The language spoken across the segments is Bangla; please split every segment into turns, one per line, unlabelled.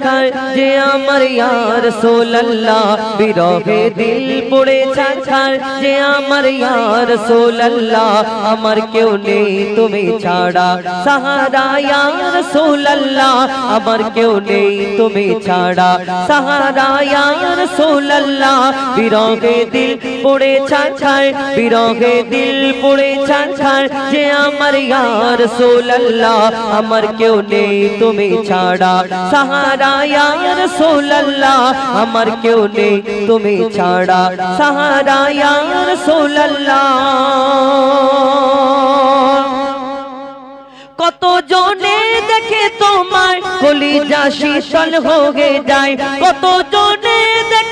ছাড় যে আমার ইয়ার সোল্লাহ বিরহে দিল পড়ে ছাড় যে আমার ইয়ার সোল্লাহ আমার কেউ নেই তুমি ছাড়া সাহারা ইয়ার সোল্লাহ আমার কেউ নেই তুমি ছাড়া সাহারা ইয়ার সোল্লাহ বিরহে দিল পড়ে ছাড় বিরহে দিল পড়ে ছাড় যে আমার ইয়ার সোল্লাহ আমার কেউ নেই তুমি ছাড়া সাহারা ইয়ার সোল্লাহ আমার কেউ নেই, তুমি ছাড়া। সাহারা ইয়ার সোল্লাহ কত জনে দেখে তোমার কলিজা শীতল হয়ে যায় কত জনে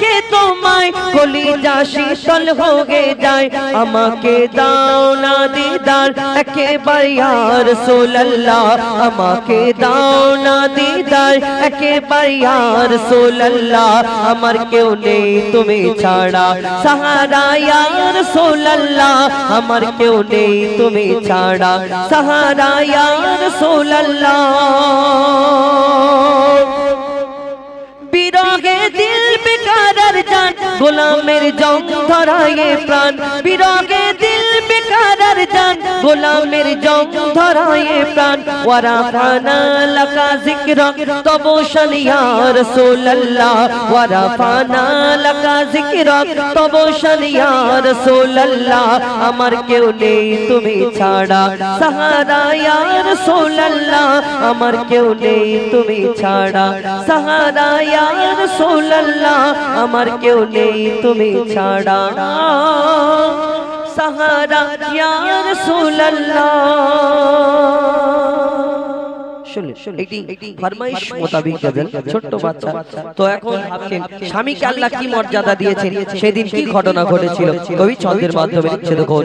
দেখে তোমায় কলিজা শীতল হয়ে যায়। আমাকে দাও না দিদার, একেবারে ইয়ার সোল্লাহ আমাকে দাও না দিদার, একেবারে ইয়ার সোল্লাহ আমার কেউ নেই তুমি ছাড়া, সাহারা ইয়ার সোল্লাহ আমার কেউ নেই তুমি ছাড়া, সাহারা ইয়ার সোল্লাহ জান গোলামের জং ধরায়ে প্রাণ বিরহে দিল বেকারার জান গোলামের জং ধরায়ে প্রাণ। ওয়ারাফানা লাকা যিকরা তবু শান ইয়া রাসূলুল্লাহ ওয়ারাফানা লাকা যিকরা তবু শান ইয়া রাসূলুল্লাহ। আমার কেউ নেই তুমি ছাড়া। সাহারা ইয়া রাসূলুল্লাহ, আমার কেউ নেই তুমি ছাড়া। সাহারা ইয়া রাসূলুল্লাহ, আমার কেউ নেই তুমি ছাড়া। সাহারা ছোট্ট বাচ্চা। তো এখন স্বামীকে আল্লাহ কি মর্যাদা দিয়েছেন? সেদিন কি ঘটনা ঘটেছিল? কবি ছন্দের মাধ্যমে লিখছে দেখুন।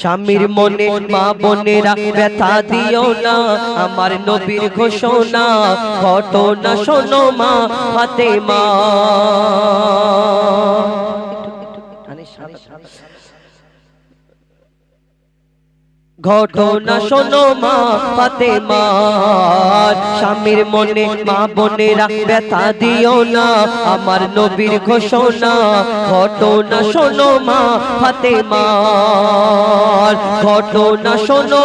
স্বামীর মনে মা বোনেরা ব্যথা দিও না। আমার নবীর ঘোষণা ঘটনা শোনো মা ফাতেমা। ঘটনা শোনো মা পাতে স্বামীর মনে মা বোনেরা ব্যথা দিও না। আমার নবীর ঘোষণা। ঘটনা শোনো মা ফাতেমা ঘটনা শোনো।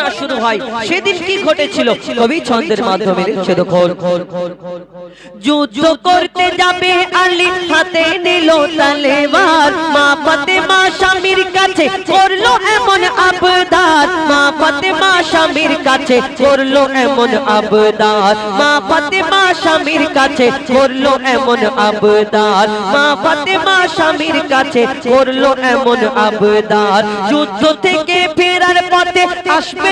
শুরু হয়। সেদিন কি ঘটেছিল? কবি ছন্দের মাধ্যমে লিখছে দেখুন যুদ্ধ করতে যাবে আলী, হাতে নিল তালেবার মা ফাতেমা স্বামীর কাছে করল এমন আবদার। মা ফাতেমা স্বামীর কাছে করল এমন আবদার। মা ফাতেমা স্বামীর কাছে করল এমন আবদার। মা ফাতেমা স্বামীর কাছে করল এমন আবদার। যুদ্ধ থেকে ফেরার পথে আসবে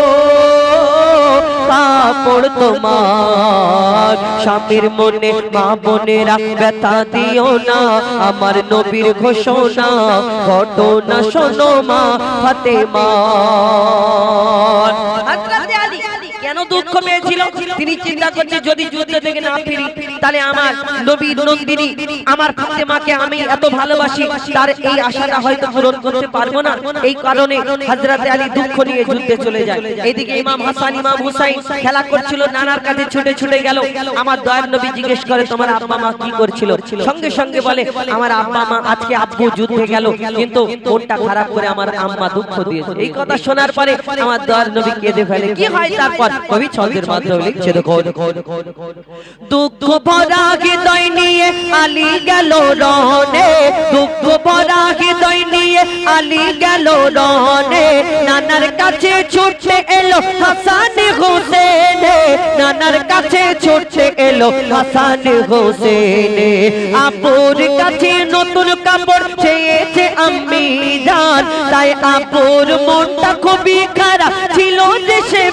কাপড় তোমার। স্বামীর মনে মা বোনেরা ব্যথা দিও না। আমার নবীর ঘোষণা ঘটনা শোনো মা হাতে মা দুঃখ পেয়েছিল। তিনি চিন্তা করছে, যদি যুদ্ধ থেকে না ফিরি, তাহলে আমার নবীর নন্দিনী, আমার ফাতেমাকে আমি এত ভালোবাসি, তার এই আশাটা হয়তো পূরণ করতে পারব না। এই কারণে হযরতে আলী দুঃখ নিয়ে যুদ্ধে চলে যায়। এদিকে ইমাম হাসান, ইমাম হুসাইন খেলা করছিল, নানার কাছে ছুটে ছুটে গেল। আমার দয়ার নবী জিজ্ঞেস করে, তোমার আব্বা মা কি করছিল? সঙ্গে সঙ্গে বলে, আমার আব্বা মা আজকে আব্বু যুদ্ধে গেল, কিন্তু মনটা খারাপ করে আমার আম্মা দুঃখ দিয়েছে। এই কথা শোনার পরে আমার দয়ার নবী কেঁদে ফেলে। কি হয় তারপর? কবি ছন্দের মাধ্যমে লিখছে দেখো দুঃখ ভরা হৃদয় নিয়ে আলী গেল রনে। দুঃখ ভরা হৃদয় নিয়ে আলী গেল রনে। নানার কাছে ছুটতে এলো হাসান হোসেন। নানার কাছে ছুটছে এলো হাসান হোসেন। আপুর কাছে নতুন কাপড় চেয়েছে আমি জান তাই আপুর মনটা খুবই খারাপ ছিল যে সে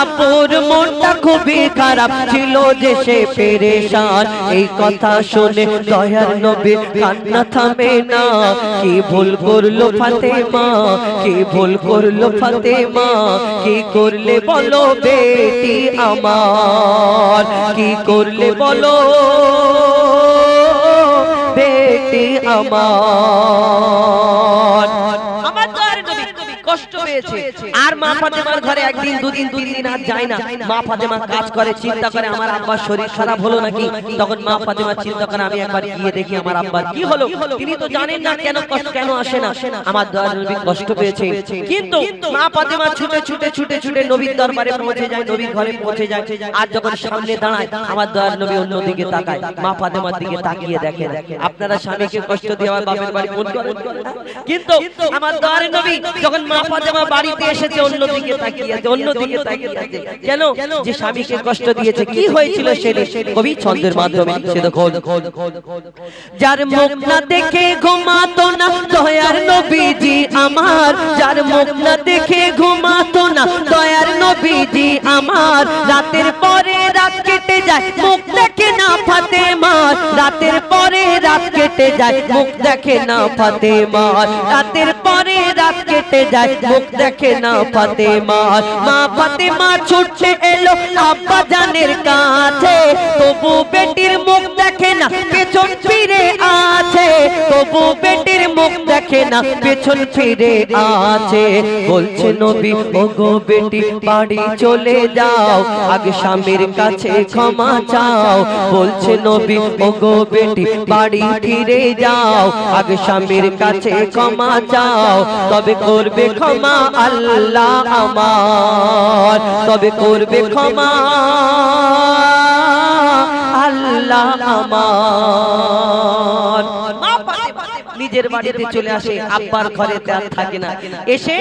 আপুর মনটা খুবই খারাপ ছিল যে সে পেরেশান। এই কথা শুনে দয়ার নবী কান্না থামে না। কি ভুল করল ফাতেমা? কি ভুল করল ফাতেমা? কি করলে বলো বেটি আমার? কি করলে বলো বেটি আমার? কষ্ট পেয়েছে। আর মা ফাতেমার ঘরে একদিন দুদিন তিন দিন আর যায় না। মা ফাতেমা কাজ করে চিন্তা করে আমার আব্বার শরীর খারাপ হলো নাকি? তখন মা ফাতেমা চিন্তা করে আমি একবার গিয়ে দেখি আমার আব্বার কি হলো? তিনি তো জানেন না কেন কষ্ট কেন আসে না। আমার দয়ার নবী কষ্ট পেয়েছে। কিন্তু মা ফাতেমা ছুটে ছুটে ছুটে ছুটে নবীর দরবারে পৌঁছে যায় নবীর ঘরে পৌঁছে যায়। আর যখন সামনে দাঁড়ায় আমার দয়ার নবী অন্য দিকে তাকায়। মা ফাতেমার দিকে তাকিয়ে দেখেন আপনারা স্বামীকে কষ্ট দিয়ে আমার বাপের বাড়ি করেন কিন্তু আমার দয়ার নবী যখন মা ফাতেমা বাড়িতে এসেছে অন্য দিকে তাকিয়ে আছে অন্য দিকে তাকিয়ে আছে। কেন? যে স্বামীকে কষ্ট দিয়েছে কি হয়েছিল সেদিন? কবি ছন্দের মাধ্যমে সে দেখো যার মুখ না দেখে ঘুমাতো না দয়ার নবীজি আমার। যার মুখ না দেখে ঘুমাতো না দয়ার নবীজি আমার। রাতের পরে রাত কেটে যায় মুখ দেখে না ফাতেমার। রাতের পরে রাত কেটে যায় মুখ দেখে না ফাতেমার। রাতের পরে রাত কেটে যায় মুখ দেখে না ফাতেমার মা ফাতেমা ছুটছে এলো আব্বা জানের কাছে। তবু বেটির মুখ দেখে না, পেছন ফিরে আছে। তবু বেটির মুখ দেখে না, পেছন ফিরে আছে। বলছে, নবী ও গো বেটি, বাড়ি চলে যাও। আগে স্বামীর কাছে ক্ষমা চাও। বলছে, নবী ও গো বেটি, বাড়ি ফিরে যাও। আগে স্বামীর কাছে ক্ষমা চাও। তবে করবে ক্ষমা আল্লাহ আমার। তবে করবে ক্ষমা আল্লাহ আমার। নিজের বাড়িতে চলে আসে আব্বার ঘরে আর থাকে না। এসে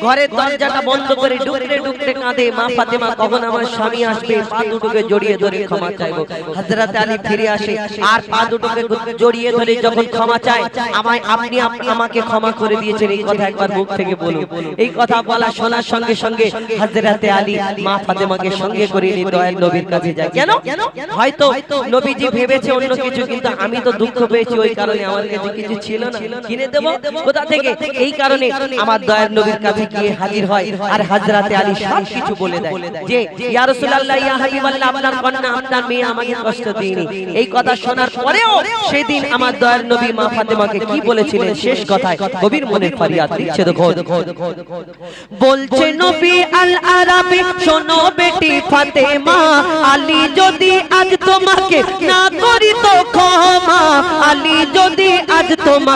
ঘরের দরজাটা বন্ধ করে ডুকরে ডুকরে কাঁদে মা ফাতেমা কখন আমার স্বামী আসবে? পা দুটোকে জড়িয়ে ধরে ক্ষমা চাইব। হযরত আলী ফিরে আসে আর পা দুটোকে জড়িয়ে ধরে যখন ক্ষমা চায় আমায় আপনি আপ- আমাকে ক্ষমা করে দিয়েছেন এই কথা একবার মুখ থেকে বলুন। এই কথা বলা শোনার সঙ্গে সঙ্গে হযরত আলী মা ফাতেমাকে সঙ্গে করে নিয়ে দয়াল নবীর কাছে যায়। কেন হয়তো নবীজি ভেবেছে অন্য কিছু কিন্তু আমি তো দুঃখ পেয়েছি ওই কারণে আমার কাছে কিছু ছিল কিনে দেব? কোথা থেকে? এই কারণে আমার দয়ার নবীর কাছে গিয়ে হাজির হয়। আর হযরতে আলী সব কিছু বলে দেয় যে ইয়া রাসূলুল্লাহ ইয়া হাবিবাল্লাহ আপনার কন্যা আপনার মেয়ে আমাকে কষ্ট দেয়নি এই কথা শোনার পরেও সেদিন আমার দয়ার নবী মা ফাতেমাকে কি বলেছিলেন? শেষ কথায় কবির মনের ফরিয়াদ দিচ্ছে দেখো বলছে নবী আল আরাবি শোনো বেটি ফাতেমা। আলী যদি আজ তোমাকে না করি তো ক্ষমা আলী যদি আজ তোমাকে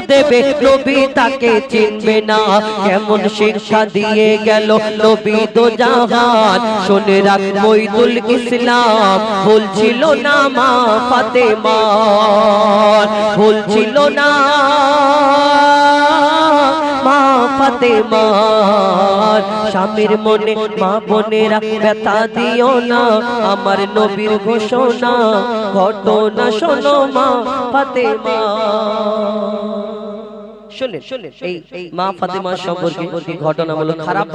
দেবে নবী তাকে চিনবে না। কেমন শিক্ষা দিয়ে গেল নবী তো জাহান। শুনে রাখ মইদুল ইসলাম বলছিল না মা ফাতেমা। বলছিল না মা ফাতেমার স্বামীর মনে, মা বোনেরা ব্যথা দিও না। আমার নবীর ঘোষণা, ঘটনা শোনো মা ফাতে ফাতেমা। শুনে এই মা ফাতেমা সম্পর্কে ঘটনামূলক খারাপ